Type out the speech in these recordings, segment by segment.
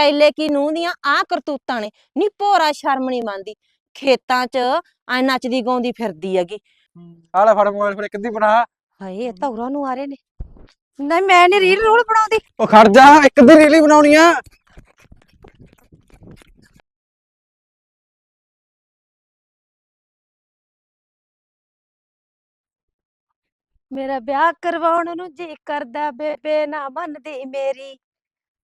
ਕੈਲੇ ਕੀ ਨੂੰਹ ਦੀਆਂ ਆ ਕਰਤੂਤਾਂ ਨੇ ਨੀ ਭੋਰਾ ਸ਼ਰਮ ਨਹੀਂ ਮੰਨਦੀ। ਖੇਤਾਂ 'ਚ ਐ ਨੱਚਦੀ ਗਾਉਂਦੀ ਫਿਰਦੀ ਹੈਗੀ। ਆ ਲੈ ਫੜ ਮੋਬਾਈਲ ਫਿਰ ਅੱਧੀ ਬਣਾ। ਹਾਏ ਇਹ ਤਾਂ ਉਰਾਂ ਨੂੰ ਆ ਰਹੇ ਨੇ। ਨਹੀਂ ਮੈਂ ਨਹੀਂ ਰੀਲ ਰੋਲ ਬਣਾਉਂਦੀ। ਉਹ ਖੜ ਜਾ ਇੱਕ ਅੱਧੀ ਰੀਲ ਹੀ ਬਣਾਉਣੀ ਆ। ਮੇਰਾ ਵਿਆਹ ਕਰਵਾਉਣ ਨੂੰ ਜੀ ਕਰਦਾ ਬੇਬੇ ਨਾ ਮੰਨਦੀ ਮੇਰੀ।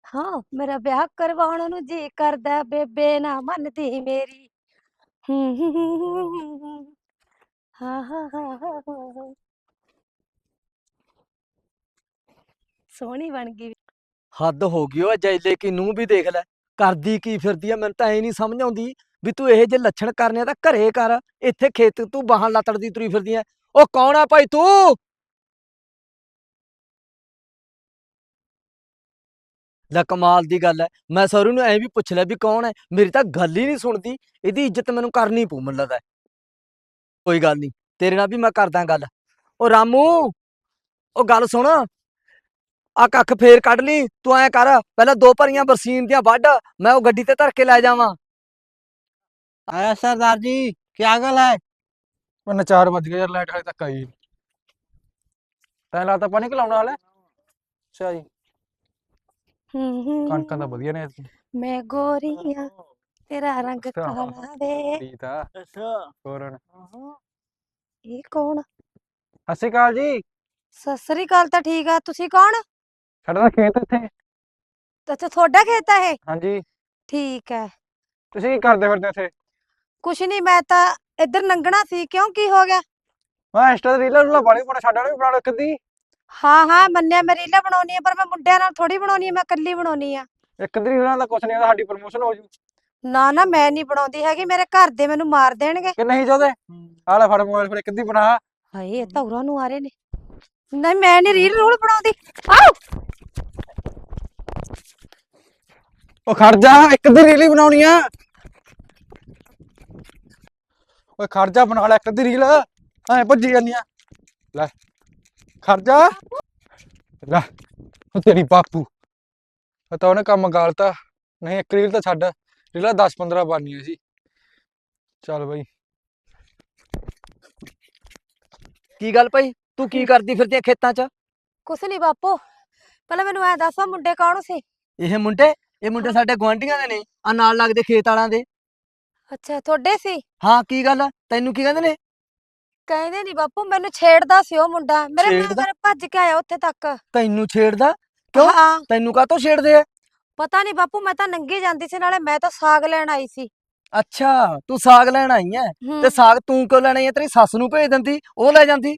ਹਾਂ, ਮੇਰਾ ਵਿਆਹ ਕਰਵਾਉਣ ਨੂੰ ਜੀ ਕਰਦਾ ਬੇਬੇ, ਨਾ ਮੰਨਦੀ ਮੇਰੀ। ਹੂੰ, ਹਾਂ ਹਾਂ ਹਾਂ ਹਾਂ ਸੋਹਣੀ ਬਣ ਗਈ। ਹੱਦ ਹੋ ਗਈ ਓਏ ਜੈਲੇ ਕੀ ਨੂੰ ਵੀ ਦੇਖ ਲੈ, ਕਰਦੀ ਕੀ ਫਿਰਦੀ ਆ, ਮੈਨੂੰ ਤਾਂ ਐ ਨਹੀਂ ਸਮਝ ਆਉਂਦੀ ਵੀ ਤੂੰ ਇਹ ਜੇ ਲੱਛਣ ਕਰਨੇ ਆ ਤਾਂ ਘਰੇ ਕਰ, ਇੱਥੇ ਖੇਤ ਤੂੰ ਬਾਹਾਂ ਲੱਤੜਦੀ ਤੁਰੀ ਫਿਰਦੀ ਆ ਉਹ ਕੌਣ ਆ ਭਾਈ ਤੂੰ? ਲੈ ਕਮਾਲ ਦੀ ਗੱਲ ਹੈ ਮੈਂ ਸਰੂ ਨੂੰ ਐਂ ਵੀ ਪੁੱਛ ਲਿਆ ਵੀ ਕੌਣ ਹੈ ਮੇਰੀ ਤਾਂ ਗੱਲ ਹੀ ਨਹੀਂ ਸੁਣਦੀ। ਇਹਦੀ ਇੱਜ਼ਤ ਮੈਨੂੰ ਕਰਨੀ ਪਊ ਮੈਨੂੰ ਲੱਗਦਾ ਕੋਈ ਗੱਲ ਨਹੀਂ ਤੇਰੇ ਨਾਲ ਵੀ ਮੈਂ ਕਰਦਾ ਗੱਲ। ਉਹ ਰਾਮੂ ਉਹ ਗੱਲ ਸੁਣ। ਆ ਕੱਖ ਫੇਰ ਕੱਢ ਲਈ ਤੂੰ ਐ ਕਰ ਪਹਿਲਾਂ ਦੋ ਭਰੀਆਂ ਬਰਸੀਨ ਦੀਆਂ ਵੱਢ ਮੈਂ ਉਹ ਗੱਡੀ ਤੇ ਧਰ ਕੇ ਲੈ ਜਾਵਾਂ। ਆਇਆ ਸਰਦਾਰ ਜੀ ਕੀ ਗੱਲ ਹੈ ਮਨ 4 ਵਜ ਗਏ ਲਾਈਟ ਹਾਲੇ ਤੱਕ ਆਈ ਤੈਨੂੰ ਲੱਗਦਾ ਪਾਣੀ ਕਿਲਾਉਣਾ ਹਲੇ। ਅੱਛਾ ਜੀ। ਹੂੰ ਹੂੰ ਕਣਕਾਂ ਦਾ ਵਧੀਆ ਨੇ ਐਤਕੀ। ਮੈਂ ਗੋਰੀ ਤੇਰਾ ਰੰਗ ਕਾਲਾ ਵੇ ਠੀਕ ਆ ਇਹ ਕੌਣ ਸਤਿ ਸ਼੍ਰੀ ਜੀ ਸਤਿ ਸ੍ਰੀ ਤਾਂ ਠੀਕ ਆ ਤੁਸੀਂ ਕੌਣ ਸਾਡਾ ਤਾਂ ਖੇਤ ਇੱਥੇ। ਅੱਛਾ ਤੁਹਾਡਾ ਖੇਤ ਆ ਇਹ? ਹਾਂਜੀ। ਠੀਕ ਹੈ। ਤੁਸੀਂ ਕੀ ਕਰਦੇ ਫਿਰਦੇ ਇੱਥੇ? ਕੁਛ ਨਹੀਂ ਮੈਂ ਤਾਂ ਇੱਧਰ ਨੰਗਣਾ ਸੀ ਕਿਉਂ ਕੀ ਹੋ ਗਿਆ? ਮੈਂ ਇੰਸਟਾ ਤੇ ਰੀਲਾਂ ਰੂਲਾਂ ਬਾਲੀ ਬਣਾ ਛੱਡਣ ਵੀ ਬਣਾ ਰੱਖਦੀ ਹਾਂ ਹਾਂ ਮੰਨਿਆ ਮੈਂ ਰੀਲਾਂ ਬਣਾਉਣੀ ਆ ਪਰ ਮੈਂ ਮੁੰਡਿਆਂ ਨਾਲ ਥੋੜੀ ਬਣਾਉਣੀ ਆ ਮੈਂ ਇਕੱਲੀ ਬਣਾਉਣੀ ਆ ਇੱਕ ਅੱਧੀ ਰੀਲਾਂ ਦਾ ਕੁਛ ਨਹੀਂ ਹੁੰਦਾ ਸਾਡੀ ਪ੍ਰਮੋਸ਼ਨ ਹੋ ਜੂ। ਨਾ ਨਾ ਮੈਂ ਨਹੀਂ ਬਣਾਉਂਦੀ ਹੈਗੀ ਮੇਰੇ ਘਰ ਦੇ ਮੈਨੂੰ ਮਾਰ ਦੇਣਗੇ। ਕਿ ਨਹੀਂ ਚਾਹਦੇ? ਆ ਲੈ ਫੜ ਮੋਬਾਈਲ ਫਿਰ ਇੱਕ ਅੱਧੀ ਬਣਾ। ਹਾਏ ਇਹ ਤਾਂ ਉਰਾਂ ਨੂੰ ਆ ਰਹੇ ਨੇ। ਨਹੀਂ ਮੈਂ ਨਹੀਂ ਰੀਲ ਰੋਲ ਬਣਾਉਂਦੀ। ਆਓ! ਉਹ ਖੜ ਜਾ ਇੱਕ ਅੱਧੀ ਰੀਲ ਹੀ ਬਣਾਉਣੀ ਆ। ਓਏ ਖੜ ਜਾ ਬਣਾ ਲੈ ਇੱਕ ਅੱਧੀ ਰੀਲ। ਐ ਭੱਜੀ ਜਾਂਦੀ ਆ। ਲੈ। ਖੜ ਜਾ ਲੈ ਉਹ ਤੇਰੀ ਬਾਪੂ। ਪਤਾ ਉਹਨੇ ਕੰਮ ਗਾਲਤਾ। ਨਹੀਂ ਇੱਕ ਰੀਲ ਤਾਂ ਛੱਡ। ਰੀਲਾਂ 10 15 ਬਣਨੀਆਂ ਸੀ। ਚੱਲ ਬਈ। ਕੀ ਗੱਲ ਭਾਈ? ਤੂੰ ਕੀ ਕਰਦੀ ਫਿਰਦੀ ਆ ਖੇਤਾਂ 'ਚ? ਕੁਛ ਨਹੀਂ ਬਾਪੂ। ਪਹਿਲਾਂ ਮੈਨੂੰ ਐ ਦੱਸੋ ਮੁੰਡੇ ਕੌਣ ਸੀ? ਇਹ ਮੁੰਡੇ? ਇਹ ਮੁੰਡੇ ਸਾਡੇ ਗੁਆਂਢੀਆਂ ਦੇ ਨੇ। ਆ ਨਾਲ ਲੱਗਦੇ ਖੇਤ ਵਾਲਾਂ ਦੇ। ਅੱਛਾ ਤੁਹਾਡੇ ਸੀ? ਹਾਂ ਕੀ ਗੱਲ ਆ? ਤੈਨੂੰ ਕੀ ਕਹਿੰਦੇ ਨੇ? ਕਹਿੰਦੇ ਨਹੀਂ ਬਾਪੂ ਮੈਨੂੰ ਛੇੜਦਾ ਸੀ ਉਹ ਮੁੰਡਾ। ਮੇਰੇ ਛੇੜਦਾ? ਮਗਰ ਭੱਜ ਕੇ ਆਇਆ ਉੱਥੇ ਤੱਕ। ਤੈਨੂੰ ਛੇੜਦਾ? ਕਿਉਂ? ਹਾਂ। ਤੈਨੂੰ ਕਾਹਤੋਂ ਛੇੜਦੇ ਆ? ਪਤਾ ਨਹੀਂ ਬਾਪੂ ਮੈਂ ਤਾਂ ਨੰਗੀ ਜਾਂਦੀ ਸੀ ਨਾਲੇ ਮੈਂ ਤਾਂ ਸਾਗ ਲੈਣ ਆਈ ਸੀ। ਅੱਛਾ ਤੂੰ ਸਾਗ ਲੈਣ ਆਈ ਐ? ਹੂੰ, ਤੇ ਸਾਗ ਤੂੰ ਕਿਉਂ ਲੈਣਾ ਐ? ਤੇਰੀ ਸੱਸ ਨੂੰ ਭੇਜ ਦਿੰਦੀ ਉਹ ਲੈ ਜਾਂਦੀ।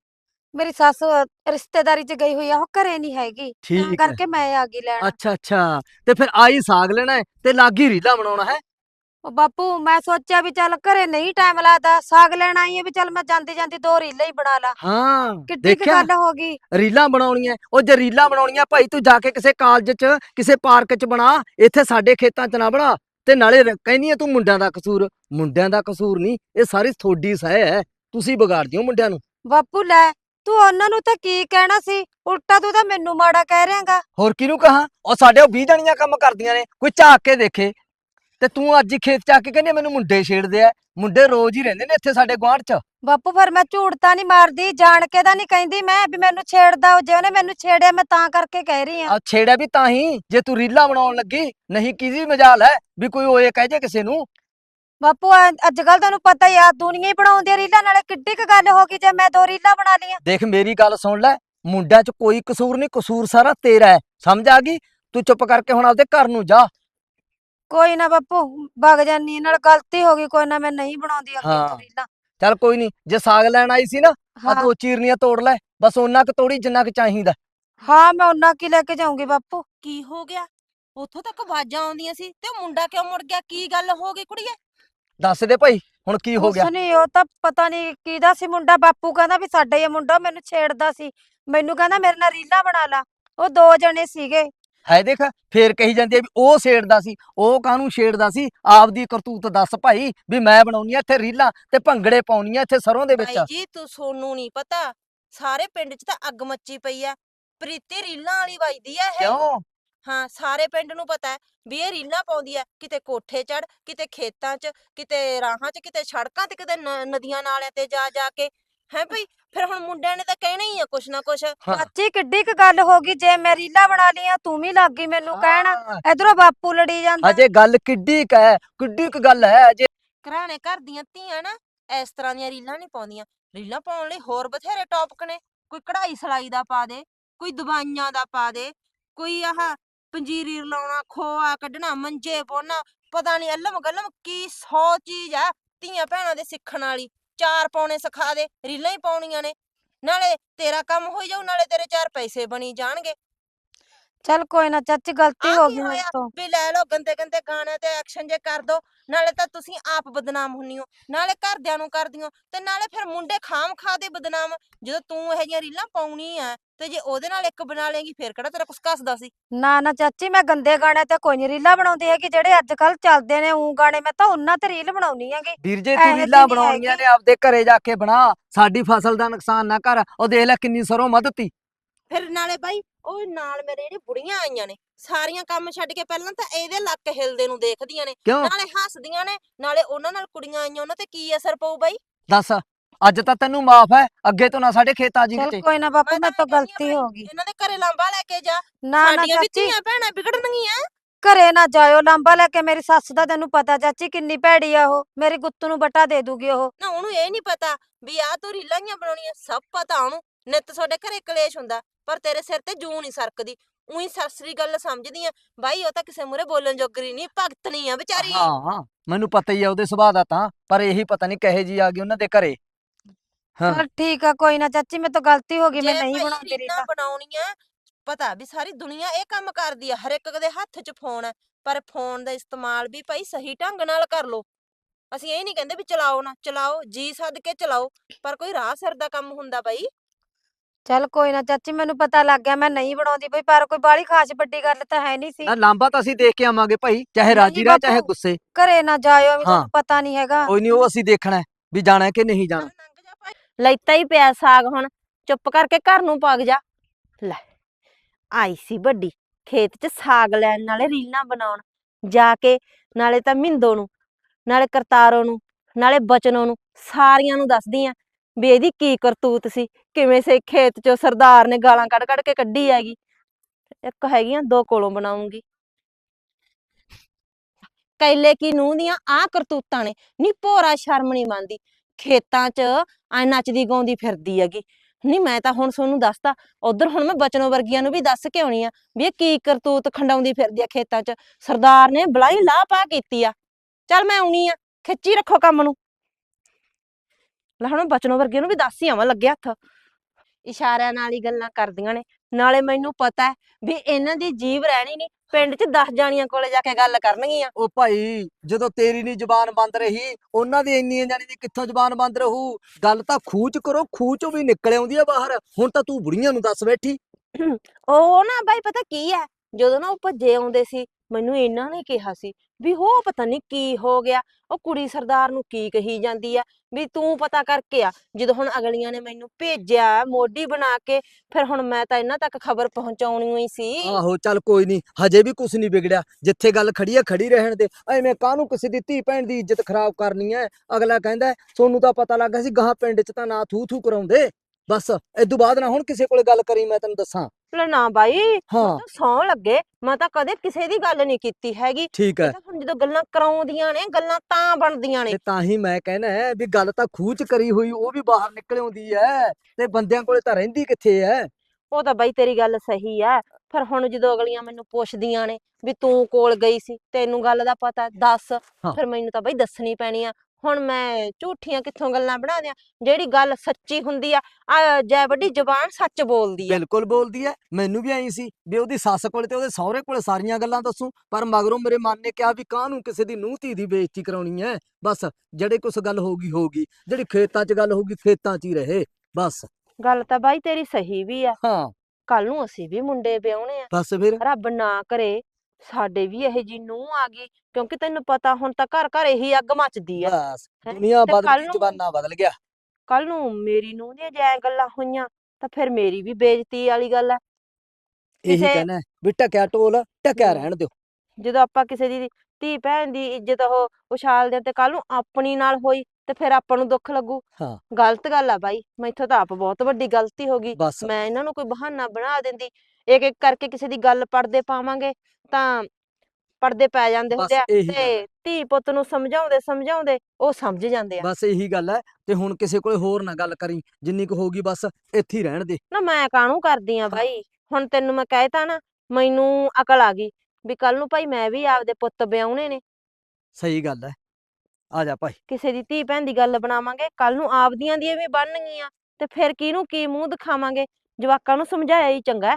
ਮੇਰੀ ਸੱਸ ਰਿਸ਼ਤੇਦਾਰੀ 'ਚ ਗਈ ਹੋਈ ਆ ਉਹ ਘਰੇ ਨਹੀਂ ਹੈਗੀ। ਤਾਂ ਠੀਕ ਕਰਕੇ ਮੈਂ ਆ ਗਈ ਲੈਣ। ਅੱਛਾ ਅੱਛਾ। ਤੇ ਫਿਰ ਆਈ ਸਾਗ ਲੈਣਾ ਤੇ ਲਾਗੀ ਰੀਲਾ ਬਣਾਉਣਾ ਹੈ? ਉਹ ਬਾਪੂ ਮੈਂ ਸੋਚਿਆ ਵੀ ਚੱਲ ਘਰੇ ਨਹੀਂ ਟਾਈਮ ਲੱਗਦਾ ਸਾਗ ਲੈਣ ਆਈ ਆ ਵੀ ਚੱਲ ਮੈਂ ਜਾਂਦੀ ਜਾਂਦੀ ਦੋ ਰੀਲਾਂ ਹੀ ਬਣਾ ਲਾ। ਹਾਂ ਕਿੱਡੀ ਕੁ ਦੇਖਿਆ? ਗੱਲ ਹੋ ਗਈ। ਰੀਲਾਂ ਬਣਾਉਣੀਆਂ ਉਹ ਜੇ ਰੀਲਾਂ ਬਣਾਉਣੀਆਂ ਭਾਈ ਤੂੰ ਜਾ ਕੇ ਕਿਸੇ ਕਾਲਜ 'ਚ ਕਿਸੇ ਪਾਰਕ 'ਚ ਬਣਾ ਇੱਥੇ ਸਾਡੇ ਖੇਤਾਂ 'ਚ ਨਾ ਬਣਾ ਤੇ ਨਾਲੇ ਰ- ਕਹਿੰਦੀ ਐ ਤੂੰ ਮੁੰਡਿਆਂ ਦਾ ਕਸੂਰ ਮੁੰਡਿਆਂ ਦਾ ਕਸੂਰ ਨਹੀਂ ਇਹ ਸਾਰੀ ਥੋੜੀ ਸਹਿ ਹੈ ਤੁਸੀਂ ਵਿਗਾੜਦੀ ਹੋ ਮੁੰਡਿਆਂ ਨੂੰ। ਬਾਪੂ ਲੈ ਤੂੰ ਉਹਨਾਂ ਨੂੰ ਤਾਂ ਕੀ ਕਹਿਣਾ ਸੀ? ਉਲਟਾ ਤੂੰ ਤਾਂ ਮੈਨੂੰ ਮਾੜਾ ਕਹਿ ਰਿਹਾਗਾ। ਹੋਰ ਕਿਹਨੂੰ ਕਹਾਂ? ਉਹ ਸਾਡੇ ਉਹ 20 ਜਣੀਆਂ ਕੰਮ ਕਰਦੀਆਂ ਨੇ ਕੋਈ ਝਾਕ ਕੇ ਦੇਖੇ ਤੇ ਤੂੰ ਅੱਜ ਹੀ ਖੇਤ 'ਚ ਆ ਕੇ ਕਹਿੰਦੀ ਮੈਨੂੰ ਮੁੰਡੇ ਛੇੜਦੇ ਆ। ਮੁੰਡੇ ਰੋਜ਼ ਹੀ ਰਹਿੰਦੇ ਨੇ ਇੱਥੇ ਸਾਡੇ ਗੁਆਂਢ 'ਚ। ਬਾਪੂ ਫਿਰ ਮੈਂ ਝੂਠ ਤਾਂ ਨਹੀਂ ਮਾਰਦੀ ਜਾਣ ਕੇ ਤਾਂ ਨਹੀਂ ਕਹਿੰਦੀ ਮੈਂ ਵੀ ਮੈਨੂੰ ਛੇੜਦਾ ਉਹ ਜੇ ਉਹਨੇ ਮੈਨੂੰ ਛੇੜਿਆ ਮੈਂ ਤਾਂ ਕਰਕੇ ਕਹਿ ਰਹੀ ਆ ਆ ਛੇੜਿਆ ਵੀ ਤਾਂ ਹੀ ਜੇ ਤੂੰ ਰੀਲਾਂ ਬਣਾਉਣ ਲੱਗੀ ਨਹੀਂ ਕਿਹਦੀ ਮਜਾਲ ਹੈ ਵੀ ਕੋਈ ਓਏ ਕਹਿ ਜੇ ਕਿਸੇ ਨੂੰ? ਬਾਪੂ ਅੱਜ ਕੱਲ ਤੈਨੂੰ ਪਤਾ ਹੀ ਆ ਦੁਨੀਆ ਹੀ ਬਣਾਉਂਦੀ ਆ ਰੀਲਾਂ ਨਾਲੇ ਕਿੱਡੀ ਕੁ ਗੱਲ ਹੋ ਗਈ ਜੇ ਮੈਂ ਦੋ ਰੀਲਾਂ ਬਣਾ ਲੀਆਂ ਦੇਖ ਮੇਰੀ ਗੱਲ ਸੁਣ ਲੈ ਮੁੰਡਿਆਂ 'ਚ ਕੋਈ ਕਸੂਰ ਨਹੀਂ ਕਸੂਰ ਸਾਰਾ ਤੇਰਾ ਹੈ। ਸਮਝ ਆ ਗਈ? ਤੂੰ ਚੁੱਪ ਕਰਕੇ ਹੁਣ ਆਪਦੇ ਘਰ ਨੂੰ ਜਾ। ਕੋਈ ਨਾ ਬਾਪੂ ਵਗ ਜਾਨੀ ਨਾਲ ਗਲਤੀ ਹੋ ਗਈ ਕੋਈ ਨਾ ਮੈਂ ਨਹੀਂ ਬਣਾਉਂਦੀ ਅੱਗੇ ਹਾਂ। ਤੋਂ ਰੀਲਾਂ ਚੱਲ ਕੋਈ ਨਹੀਂ ਜੇ ਸਾਗ ਲੈਣ ਆਈ ਸੀ ਨਾ ਆ ਹਾਂ। ਦੋ ਚੀਰਨੀਆਂ ਤੋੜ ਲੈ ਬਸ ਉਹਨਾਂ ਕੁ ਤੋੜੀ ਜਿੰਨਾ ਕੁ ਚਾਹੀਦਾ। ਹਾਂ ਮੈਂ ਉਹਨਾਂ ਕੀ ਲੈ ਕੇ ਜਾਊਂਗੀ ਬਾਪੂ। ਕੀ ਹੋ ਗਿਆ? ਉੱਥੋਂ ਤੱਕ ਆਵਾਜ਼ਾਂ ਆਉਂਦੀਆਂ ਸੀ ਤੇ ਉਹ ਮੁੰਡਾ ਕਿਉਂ ਮੁੜ ਗਿਆ? ਕੀ ਗੱਲ ਹੋ ਗਈ ਕੁੜੀਏ? ਦੱਸ ਦੇ ਭਾਈ ਹੁਣ ਕੀ ਹੋ ਗਿਆ? ਕੁਛ ਨੀ ਉਹ ਤਾਂ ਪਤਾ ਨਹੀਂ ਕਿਹਦਾ ਸੀ ਮੁੰਡਾ ਬਾਪੂ ਕਹਿੰਦਾ ਵੀ ਸਾਡਾ ਹੀ ਮੁੰਡਾ ਉਹ ਮੈਨੂੰ ਛੇੜਦਾ ਸੀ। ਮੈਨੂੰ ਕਹਿੰਦਾ ਮੇਰੇ ਨਾਲ ਰੀਲਾਂ ਬਣਾ ਲਾ। ਉਹ ਦੋ ਜਣੇ ਸੀਗੇ। ਹੈ ਦੇਖ ਫੇਰ ਕਹੀ ਜਾਂਦੀ ਆ ਵੀ ਉਹ ਛੇੜਦਾ ਸੀ ਉਹ ਕਾਹਨੂੰ ਛੇੜਦਾ ਸੀ? ਆਪਦੀ ਕਰਤੂਤ ਦੱਸ ਭਾਈ ਵੀ ਮੈਂ ਬਣਾਉਣੀ ਆ ਇੱਥੇ ਰੀਲਾਂ ਤੇ ਭੰਗੜੇ ਪਾਉਣੀ ਆ ਇੱਥੇ ਸਰੋਂ ਦੇ ਵਿੱਚ। ਭਾਈ ਜੀ ਤੂੰ ਸੋਨੂੰ ਨਹੀਂ ਪਤਾ ਸਾਰੇ ਪਿੰਡ 'ਚ ਤਾਂ ਅੱਗ ਮੱਚੀ ਪਈ ਆ। ਪ੍ਰੀਤੀ ਰੀਲਾਂ ਵਾਲੀ ਵੱਜਦੀ ਆ ਇਹ। ਕਿਉਂ? ਹਾਂ ਸਾਰੇ ਪਿੰਡ ਨੂੰ ਪਤਾ ਹੈ ਵੀ ਇਹ ਰੀਲਾਂ ਪਾਉਂਦੀ ਹੈ ਕਿਤੇ ਕੋਠੇ ਚੜ ਕਿਤੇ ਖੇਤਾਂ 'ਚ ਕਿਤੇ ਰਾਹਾਂ 'ਚ ਕਿਤੇ ਸੜਕਾਂ ਤੇ ਕਿਤੇ ਨ- ਨਦੀਆਂ ਨਾਲਿਆਂ ਤੇ ਜਾ ਜਾ ਕੇ। ਹੈ ਭਈ ਫਿਰ ਹੁਣ ਮੁੰਡਿਆਂ ਨੇ ਤਾਂ ਕਹਿਣਾ ਹੀ ਆ ਕੁਛ ਨਾ ਕੁਛ। ਚਾਚੀ ਕਿੱਡੀ ਕੁ ਗੱਲ ਹੋ ਗਈ? ਜੇ ਮੈਂ ਰੀਲਾ ਬਣਾ ਲੀਆਂ ਤੂੰ ਵੀ ਲੱਗ ਗਈ ਮੈਨੂੰ ਕਹਿਣ। ਹਾਂ, ਇਧਰੋਂ ਬਾਪੂ ਲੜੀ ਜਾਂਦਾ। ਅਜੇ ਗੱਲ ਕਿੱਡੀ ਕ ਹੈ ਕਿੱਡੀ ਕ ਗੱਲ ਹੈ ਅਜੇ ਘਰਾਣੇ ਘਰ ਦੀਆਂ ਧੀਆਂ ਨਾ ਇਸ ਤਰ੍ਹਾਂ ਦੀਆਂ ਰੀਲਾਂ ਨਹੀਂ ਪਾਉਂਦੀਆਂ। ਰੀਲਾਂ ਪਾਉਣ ਲਈ ਹੋਰ ਬਥੇਰੇ ਟੌਪਿਕ ਨੇ। ਕੋਈ ਕਢਾਈ ਸਲਾਈ ਦਾ ਪਾ ਦੇ ਕੋਈ ਦਵਾਈਆਂ ਦਾ ਪਾ ਦੇ ਕੋਈ ਆਹ ਪੰਜੀਰੀ ਲਾਉਣਾ ਖੋਆ ਕੱਢਣਾ ਮੰਜੇ ਬੋਨਾ ਪਤਾ ਨਹੀਂ ਅਲਮ ਗਲਮ ਕੀ 100 ਚੀਜ਼ ਆ ਧੀਆਂ ਭੈਣਾਂ ਦੇ ਸਿੱਖਣ ਵਾਲੀ। ਚਾਰ ਪਾਉਣੇ ਸਿਖਾ ਦੇ, ਰੀਲਾਂ ਹੀ ਪਾਉਣੀਆਂ ਨੇ। ਨਾਲੇ ਤੇਰਾ ਕੰਮ ਹੋਈ ਜਾਊ, ਨਾਲੇ ਤੇਰੇ ਚਾਰ ਪੈਸੇ ਬਣੀ ਜਾਣਗੇ। ਚੱਲ ਕੋਈ ਨਾ ਚਾਚੀ ਗਲਤੀ ਹੋ ਗਈ ਮੇਰੇ? ਤੋਂ। ਵੀ ਲੈ ਲਓ ਗੰਦੇ ਗੰਦੇ ਗਾਣਿਆਂ ਤੇ ਐਕਸ਼ਨ ਜੇ ਕਰ ਦੋ ਨਾਲੇ ਤਾਂ ਤੁਸੀਂ ਆਪ ਬਦਨਾਮ ਹੁੰਨੀ ਹੋ ਨਾਲੇ ਘਰਦਿਆਂ ਨੂੰ ਕਰਦੀ ਹੋ ਤੇ ਨਾਲੇ ਫਿਰ ਮੁੰਡੇ ਖਾਮ ਖਾ ਦੇ ਬਦਨਾਮ। ਜਦੋਂ ਤੂੰ ਇਹੋ ਜਿਹੀਆਂ ਰੀਲਾਂ ਪਾਉਣੀ ਆ ਤੇ ਜੇ ਉਹਦੇ ਨਾਲ ਇੱਕ ਬਣਾ ਲੇਗੀ ਫਿਰ ਕਿਹੜਾ ਤੇਰਾ ਕੁਛ ਕੱਸਦਾ ਸੀ? ਨਾ ਨਾ ਚਾਚੀ ਮੈਂ ਗੰਦੇ ਗਾਣੇ ਤੇ ਕੋਈ ਨਹੀਂ ਰੀਲਾ ਬਣਾਉਂਦੀ ਹੈਗੀ। ਜਿਹੜੇ ਅੱਜ ਕੱਲ ਚੱਲਦੇ ਨੇ ਉਹ ਗਾਣੇ ਮੈਂ ਤਾਂ ਉਹਨਾਂ ਤੇ ਰੀਲ ਬਣਾਉਣੀ ਹੈਗੀ। ਵੀਰ ਜੇ ਇਹੋ ਤੂੰ ਜਿਹੀ ਰੀਲਾਂ ਨੀ ਬਣਾਉਣੀਆਂ ਹੈਗੀ। ਨੇ ਆਪਦੇ ਘਰੇ ਜਾ ਕੇ ਬਣਾ। ਸਾਡੀ ਫਸਲ ਦਾ ਨੁਕਸਾਨ ਨਾ ਕਰ। ਉਹ ਦੇਖ ਲੈ ਕਿੰਨੀ ਸਰੋਂ ਮਦਤੀ ਫਿਰ ਨਾਲੇ ਬਾਈ ਉਹ ਨਾਲ ਮੇਰੇ ਜਿਹੜੀ ਬੁੜੀਆਂ ਆਈਆਂ ਨੇ ਸਾਰੀਆਂ ਕੰਮ ਛੱਡ ਕੇ ਪਹਿਲਾਂ ਤਾਂ ਇਹਦੇ ਲੱਕ ਹਿਲਦੇ ਨੂੰ ਦੇਖਦੀਆਂ ਨੇ ਕਿਉਂ? ਨਾਲੇ ਹੱਸਦੀਆਂ ਨੇ ਨਾਲੇ ਉਹਨਾਂ ਨਾਲ ਕੁੜੀਆਂ ਆਈਆਂ ਉਹਨਾਂ ਤੇ ਕੀ ਅਸਰ ਪਊ ਬਾਈ? ਦੱਸ ਅੱਜ ਤਾਂ ਤੈਨੂੰ ਮਾਫ ਹੈ ਅੱਗੇ ਤੋਂ ਨਾ ਸਾਡੇ ਖੇਤ ਜੀ ਚੱਲ ਕਿਤੇ। ਕੋਈ ਨਾ ਬਾਪੂ ਮੈਂ ਤਾਂ ਗਲਤੀ ਹੋ ਗਈ। ਇਹਨਾਂ ਦੇ ਘਰੇ ਲਾਂਬਾ ਲੈ ਕੇ ਜਾ ਨਾ ਨਾ ਸਾਡੀਆਂ ਵੀ ਚਾਚੀ। ਧੀਆਂ ਭੈਣਾਂ ਵਿਗੜਨਗੀਆਂ। ਘਰੇ ਨਾ ਜਾਇਓ ਲਾਂਬਾ ਲੈ ਕੇ ਮੇਰੀ ਸੱਸ ਦਾ ਤੈਨੂੰ ਪਤਾ ਚਾਚੀ ਕਿੰਨੀ ਭੈੜੀ ਆ ਉਹ ਮੇਰੀ ਗੁੱਤ ਨੂੰ ਬਟਾ ਦੇ ਦੂਗੀ ਉਹ। ਨਾ ਉਹਨੂੰ ਇਹ ਨਹੀਂ ਪਤਾ ਵੀ ਆ ਤੂੰ ਰੀਲਾਂ ਹੀ ਬਣਾਉਣੀਆਂ ਸਭ ਪਤਾ ਉਹਨੂੰ ਨਿੱਤ ਤੁਹਾਡੇ ਘਰੇ ਕਲੇਸ਼ ਹੁੰਦਾ। ਪਰ ਤੇਰੇ ਸਿਰ ਤੇ ਜੂੰ ਨਹੀਂ ਸਰਕਦੀ। ਉਹੀ ਸਸਰੀ ਗੱਲ ਸਮਝਦੀ ਆ ਬਾਈ ਉਹ ਤਾਂ ਕਿਸੇ ਮੂਰੇ ਬੋਲਣ ਜੋਗਰੀ ਨਹੀਂ ਭਗਤਣੀ ਆ ਵਿਚਾਰੀ। ਹਾਂ ਮੈਨੂੰ ਪਤਾ ਹੀ ਆ ਉਹਦੇ ਸੁਭਾਅ ਦਾ ਤਾਂ ਪਰ ਇਹੀ ਪਤਾ ਨਹੀਂ ਕਹੇ ਜੀ ਆ ਗਈ ਉਹਨਾਂ ਦੇ ਘਰੇ। ਹਾਂ। ਚਲ ਠੀਕ ਆ ਕੋਈ ਨਾ ਚਾਚੀ ਮੇਰੇ ਤੋਂ ਗਲਤੀ ਹੋ ਗਈ ਮੈਂ ਨਹੀਂ ਬਣਾਉਂਦੀ ਰੀਲਾਂ ਰੀਲਾ ਬਣਾਉਣੀਆਂ ਪਤਾ ਵੀ ਸਾਰੀ ਦੁਨੀਆ ਇਹ ਕੰਮ ਕਰਦੀ ਆ ਹਰ ਇੱਕ ਦੇ ਹੱਥ 'ਚ ਫੋਨ ਹੈ ਪਰ ਫੋਨ ਦਾ ਇਸਤੇਮਾਲ ਵੀ ਭਾਈ ਸਹੀ ਢੰਗ ਨਾਲ ਕਰ ਲੋ ਅਸੀਂ ਇਹ ਨਹੀਂ ਕਹਿੰਦੇ ਵੀ ਚਲਾਓ ਨਾ ਚਲਾਓ ਜੀ ਸੱਦ ਕੇ ਚਲਾਓ ਪਰ ਕੋਈ ਰਾਹ ਸਿਰ ਦਾ ਕੰਮ ਹੁੰਦਾ ਬਾਈ ਚੱਲ ਕੋਈ ਨਾ ਚਾਚੀ ਮੈਨੂੰ ਪਤਾ ਲੱਗ ਗਿਆ ਮੈਂ ਨਹੀਂ ਬਣਾਉਂਦੀ ਬਈ ਪਰ ਕੋਈ ਬਾਹਲੀ ਖਾਸ ਵੱਡੀ ਗੱਲ ਤਾਂ ਹੈ ਨਹੀਂ ਸੀ। ਨਾ ਲਾਂਬਾ ਤਾਂ ਅਸੀਂ ਦੇਖ ਕੇ ਆਵਾਂਗੇ ਭਾਈ ਚਾਹੇ ਰਾਜੀ ਰਹੇ ਚਾਹੇ ਬਾਪੂ। ਗੁੱਸੇ। ਘਰੇ ਨਾ ਜਾਇਓ ਵੀ। ਤੁਹਾਨੂੰ ਪਤਾ ਨਹੀਂ ਹੈਗਾ। ਕੋਈ ਨਹੀਂ ਉਹ ਅਸੀਂ ਦੇਖਣਾ ਹੈ ਵੀ ਜਾਣਾ ਹੈ ਕਿ ਨਹੀਂ ਜਾਣਾ। ਲੈਤਾ ਹੀ ਪਿਆ ਸਾਗ ਹੁਣ ਚੁੱਪ ਕਰਕੇ ਘਰ ਨੂੰ ਪੱਗ ਜਾ। ਲੈ ਆਈ ਸੀ ਵੱਡੀ ਖੇਤ 'ਚ ਸਾਗ ਲੈਣ ਨਾਲੇ ਰੀਲਾਂ ਬਣਾਉਣ। ਜਾ ਕੇ ਨਾਲੇ ਤਾਂ ਮਿੰਦੋ ਨੂੰ ਨਾਲੇ ਕਰਤਾਰੋ ਨੂੰ ਨਾਲੇ ਬਚਨੋ ਨੂੰ ਸਾਰੀਆਂ ਨੂੰ ਦੱਸਦੀ ਆ ਵੀ ਇਹਦੀ ਕੀ ਕਰਤੂਤ ਸੀ? ਕਿਵੇਂ ਸੇ ਖੇਤ 'ਚੋਂ ਸਰਦਾਰ ਨੇ ਗਾਲਾਂ ਕੱਢ ਕੱਢ ਕੇ ਕੱਢੀ ਹੈਗੀ? ਇੱਕ ਹੈਗੀਆਂ, ਦੋ ਕੋਲੋਂ ਬਣਾਉਂਗੀ। ਕੈਲੇ ਕੀ ਨੂੰ ਦੀਆਂ ਆ ਕਰਤੂਤਾਂ ਨੇ। ਨੀ ਭੋਰਾ ਸ਼ਰਮ ਨਹੀਂ ਮੰਨਦੀ। ਖੇਤਾਂ 'ਚ ਐ ਨੱਚਦੀ ਗਾਉਂਦੀ ਫਿਰਦੀ ਹੈਗੀ। ਨਹੀਂ ਮੈਂ ਤਾਂ ਹੁਣ ਤੁਹਾਨੂੰ ਦੱਸਤਾ, ਉਧਰ ਹੁਣ ਮੈਂ ਬਚਨੋ ਵਰਗੀਆਂ ਨੂੰ ਵੀ ਦੱਸ ਕੇ ਆਉਣੀ ਆ ਵੀ ਇਹ ਕੀ ਕਰਤੂਤ ਖੰਡਾਉਂਦੀ ਫਿਰਦੀ ਆ ਖੇਤਾਂ 'ਚ। ਸਰਦਾਰ ਨੇ ਬਲਾਈ ਲਾਹ ਪਾ ਕੀਤੀ ਆ। ਚੱਲ ਮੈਂ ਆਉਣੀ ਆ। ਖਿੱਚੀ ਰੱਖੋ ਕੰਮ ਨੂੰ। ਲੈ ਹੁਣ ਬਚਨੋ ਵਰਗੀਆਂ ਨੂੰ ਵੀ ਦੱਸ ਹੀ ਆਵਾਂ ਲੱਗੇ ਹੱਥ। ਇਸ਼ਾਰਿਆਂ ਨਾਲ ਹੀ ਗੱਲਾਂ ਕਰਦੀਆਂ ਨੇ। ਨਾਲੇ ਮੈਨੂੰ ਪਤਾ ਹੈ ਵੀ ਇਹਨਾਂ ਦੀ ਜੀਵ ਰਹਿਣੀ ਨਹੀਂ ਪਿੰਡ 'ਚ 10 ਜਾਣੀਆਂ ਕੋਲੇ ਜਾ ਕੇ ਗੱਲ ਕਰਨਗੀਆਂ। ਉਹ ਭਾਈ ਜਦੋਂ ਤੇਰੀ ਨਹੀਂ ਜ਼ੁਬਾਨ ਬੰਦ ਰਹੀ ਉਹਨਾਂ ਦੀ ਇੰਨੀ ਜਾਣੀ ਦੀ ਕਿੱਥੋਂ ਜ਼ੁਬਾਨ ਬੰਦ ਰਹੂ? ਗੱਲ ਤਾਂ ਖੂਚ ਕਰੋ ਖੂਚੋਂ ਵੀ ਨਿਕਲ ਆਉਂਦੀ ਆ ਬਾਹਰ। ਹੁਣ ਤਾਂ ਤੂੰ ਬੁੜੀਆਂ ਨੂੰ ਦੱਸ ਬੈਠੀ। ਉਹ ਨਾ ਬਾਈ ਪਤਾ ਕੀ ਹੈ ਜਦੋਂ ਨਾ ਉਹ ਭੱਜੇ ਆਉਂਦੇ ਸੀ ਮੈਨੂੰ ਇਹਨਾਂ ਨੇ ਕਿਹਾ ਸੀ ਵੀ ਹੋ ਪਤਾ ਨਹੀਂ ਕੀ ਹੋ ਗਿਆ ਉਹ ਕੁੜੀ ਸਰਦਾਰ ਨੂੰ ਕੀ ਕਹੀ ਜਾਂਦੀ ਆ ਵੀ ਤੂੰ ਪਤਾ ਕਰਕੇ ਆ ਜਦੋਂ ਹੁਣ ਅਗਲੀਆਂ ਨੇ ਮੈਨੂੰ ਭੇਜਿਆ ਮੋਢੀ ਬਣਾ ਕੇ ਫਿਰ ਹੁਣ ਮੈਂ ਤਾਂ ਇਹਨਾਂ ਤੱਕ ਖਬਰ ਪਹੁੰਚਾਉਣੀ ਹੋਈ ਸੀ। ਆਹੋ ਚੱਲ ਕੋਈ ਨਹੀਂ ਹਜੇ ਵੀ ਕੁਝ ਨਹੀਂ ਵਿਗੜਿਆ ਜਿੱਥੇ ਗੱਲ ਖੜੀ ਆ ਖੜੀ ਰਹਿਣ ਦੇ ਐਵੇਂ ਕਾਹਨੂੰ ਕਿਸੇ ਦੀ ਧੀ ਭੈਣ ਦੀ ਇੱਜ਼ਤ ਖਰਾਬ ਕਰਨੀ ਐ? ਅਗਲਾ ਕਹਿੰਦਾ ਹੈ, ਸੋਨੂੰ ਤਾਂ ਪਤਾ ਲੱਗਾ ਸੀ ਗਾਹਾਂ ਪਿੰਡ 'ਚ ਤਾਂ ਨਾ ਥੂ ਥੂ ਕਰਾਉਂਦੇ। ਬਸ ਇਦੋਂ ਬਾਅਦ ਨਾ ਹੁਣ ਕਿਸੇ ਕੋਲੇ ਗੱਲ ਕਰੀ ਮੈਂ ਤੈਨੂੰ ਦੱਸਾਂ। ਲੈ ਨਾ ਬਾਈ ਹਾਂ। ਸੌ ਲੱਗੇ ਮੈਂ ਤਾਂ ਕਦੇ ਕਿਸੇ ਦੀ ਗੱਲ ਨਹੀਂ ਕੀਤੀ ਹੈਗੀ। ਠੀਕ ਹੈ। ਹੁਣ ਜਦੋਂ ਗੱਲਾਂ ਕਰਾਉਂਦੀਆਂ ਨੇ ਗੱਲਾਂ ਤਾਂ ਬਣਦੀਆਂ ਨੇ। ਤੇ ਤਾਂ ਹੀ ਮੈਂ ਕਹਿਣਾ ਹੈ ਵੀ ਗੱਲ ਤਾਂ ਖੂਚ ਕਰੀ ਹੋਈ ਉਹ ਵੀ ਬਾਹਰ ਨਿਕਲ ਆਉਂਦੀ ਐ ਤੇ ਬੰਦਿਆਂ ਕੋਲੇ ਤਾਂ ਰਹਿੰਦੀ ਕਿੱਥੇ ਐ ਉਹ ਤਾਂ ਬਾਈ ਤੇਰੀ ਗੱਲ ਸਹੀ ਆ ਪਰ ਹੁਣ ਜਦੋਂ ਅਗਲੀਆਂ ਮੈਨੂੰ ਪੁੱਛਦੀਆਂ ਨੇ ਵੀ ਤੂੰ ਕੋਲ ਗਈ ਸੀ ਤੈਨੂੰ ਗੱਲ ਦਾ ਪਤਾ ਹੈ, ਦੱਸ। ਹਾਂ। ਫਿਰ ਮੈਨੂੰ ਤਾਂ ਬਾਈ ਦੱਸਣੀ ਪੈਣੀ ਆ ਹੁਣ ਮੈਂ ਝੂਠੀਆਂ ਕਿੱਥੋਂ ਗੱਲਾਂ ਬਣਾ ਦਿਆਂ ਜਿਹੜੀ ਗੱਲ ਸੱਚੀ ਹੁੰਦੀ ਆ ਆ ਜੈ ਵੱਡੀ ਜ਼ੁਬਾਨ ਸੱਚ ਬੋਲਦੀ ਆ। ਬਿਲਕੁਲ ਬੋਲਦੀ ਐ। ਮੈਨੂੰ ਵੀ ਐਂ ਸੀ ਵੀ ਉਹਦੀ ਸੱਸ ਕੋਲੇ ਤੇ ਉਹਦੇ ਸਹੁਰੇ ਕੋਲੇ ਸਾਰੀਆਂ ਗੱਲਾਂ ਦੱਸੂ ਪਰ ਮਗਰੋਂ ਮੇਰੇ ਮਨ ਨੇ ਕਿਹਾ ਵੀ ਕਾਹਨੂੰ ਕਿਸੇ ਦੀ ਨੂੰਹ ਧੀ ਦੀ ਬੇਇੱਜ਼ਤੀ ਕਰਾਉਣੀ ਐ? ਬਸ ਜਿਹੜੇ ਕੁਛ ਗੱਲ ਹੋਊਗੀ ਹੋਊਗੀ ਜਿਹੜੀ ਖੇਤਾਂ 'ਚ ਗੱਲ ਹੋਊਗੀ ਖੇਤਾਂ 'ਚ ਹੀ ਰਹੇ। ਬਸ। ਗੱਲ ਤਾਂ ਬਾਈ ਤੇਰੀ ਸਹੀ ਵੀ ਆ। ਹਾਂ। ਕੱਲ ਨੂੰ ਅਸੀਂ ਵੀ ਮੁੰਡੇ ਵਿਆਹੁਣੇ ਆ। ਬਸ ਫਿਰ। ਰੱਬ ਨਾ ਕਰੇ ਸਾਡੇ ਵੀ ਇਹ ਜੀ ਨੂੰਹ ਆ ਗਈ ਕਿਉਂਕਿ ਤੈਨੂੰ ਪਤਾ ਹੁਣ ਤਾਂ ਘਰ ਘਰ ਇਹੀ ਅੱਗ ਮੱਚਦੀ ਆ ਬਸ ਹੈਂ? ਦੁਨੀਆ ਤੇ ਬਦਲ ਕੱਲ੍ਹ ਗਈ ਨੂੰ- ਜ਼ਮਾਨਾ ਬਦਲ ਗਿਆ ਕੱਲ ਨੂੰ ਮੇਰੀ ਨੂੰਹ ਦੀਆਂ ਜੈ ਗੱਲਾਂ ਹੋਈਆਂ ਤਾਂ ਫਿਰ ਮੇਰੀ ਵੀ ਬੇਇੱਜ਼ਤੀ ਵਾਲੀ ਗੱਲ ਹੈ ਇਹੀ ਕਿਸੇ- ਕਹਿਣਾ ਹੈ ਵੀ ਟਕਿਆ ਟੋਲ ਟਕਿਆ। ਰਹਿਣ ਦਿਓ ਜਦੋਂ ਆਪਾਂ ਕਿਸੇ ਦੀ ਧੀ ਭੈਣ ਦੀ ਇੱਜ਼ਤ ਉਹ ਉਛਾਲਦੇ ਆ ਤੇ ਕੱਲ ਨੂੰ ਆਪਣੀ ਨਾਲ ਹੋਈ ਤੇ ਫਿਰ ਆਪਾਂ ਨੂੰ ਦੁੱਖ ਲੱਗੂ ਹਾਂ। ਗਲਤ ਗੱਲ ਆ ਬਾਈ ਮੈਥੋਂ ਤਾਂ ਆਪ ਬਹੁਤ ਵੱਡੀ ਗਲਤੀ ਹੋ ਗਈ ਬਸ ਮੈਂ ਇਹਨਾਂ ਨੂੰ ਕੋਈ ਬਹਾਨਾ ਬਣਾ ਦਿੰਦੀ ਇੱਕ ਇੱਕ ਕਰਕੇ ਕਿਸੇ ਦੀ ਗੱਲ ਪੜਦੇ ਪਾਵਾਂਗੇ ਤਾਂ ਪੜਦੇ ਪੈ ਜਾਂਦੇ ਹੁੰਦੇ ਆ। ਤੇ ਧੀ ਪੁੱਤ ਨੂੰ ਸਮਝਾਉਂਦੇ ਸਮਝਾਉਂਦੇ ਉਹ ਸਮਝ ਜਾਂਦੇ ਆ। ਬਸ ਇਹੀ ਗੱਲ ਹੈ ਤੇ ਹੁਣ ਕਿਸੇ ਕੋਲੇ ਹੋਰ ਨਾ ਗੱਲ ਕਰੀ ਜਿੰਨੀ ਕੁ ਹੋਊਗੀ ਬਸ ਇੱਥੇ ਹੀ ਰਹਿਣ ਦੇ। ਨਾ ਮੈਂ ਕਾਹਨੂੰ ਕਰਦੀ ਆ ਬਾਈ? ਹੁਣ ਤੈਨੂੰ ਮੈਂ ਕਹਿਤਾ ਨਾ ਮੈਨੂੰ ਅਕਲ ਆ ਗਈ ਵੀ ਕੱਲ ਨੂੰ ਭਾਈ ਮੈਂ ਵੀ ਆਪਦੇ ਪੁੱਤ ਵਿਆਹੁਣੇ ਨੇ। ਸਹੀ ਗੱਲ ਹੈ। ਆ ਜਾ ਭਾਈ। ਕਿਸੇ ਦੀ ਧੀ ਭੈਣ ਦੀ ਗੱਲ ਬਣਾਵਾਂਗੇ ਕੱਲ ਨੂੰ ਆਪਦੀਆਂ ਦੀਆਂ ਵੀ ਬਣਨਗੀਆਂ ਤੇ ਫਿਰ ਕਿਹਨੂੰ ਕੀ ਮੂੰਹ ਦਿਖਾਵਾਂਗੇ? ਜਵਾਕਾਂ ਨੂੰ ਸਮਝਾਇਆ ਹੀ ਚੰਗਾ।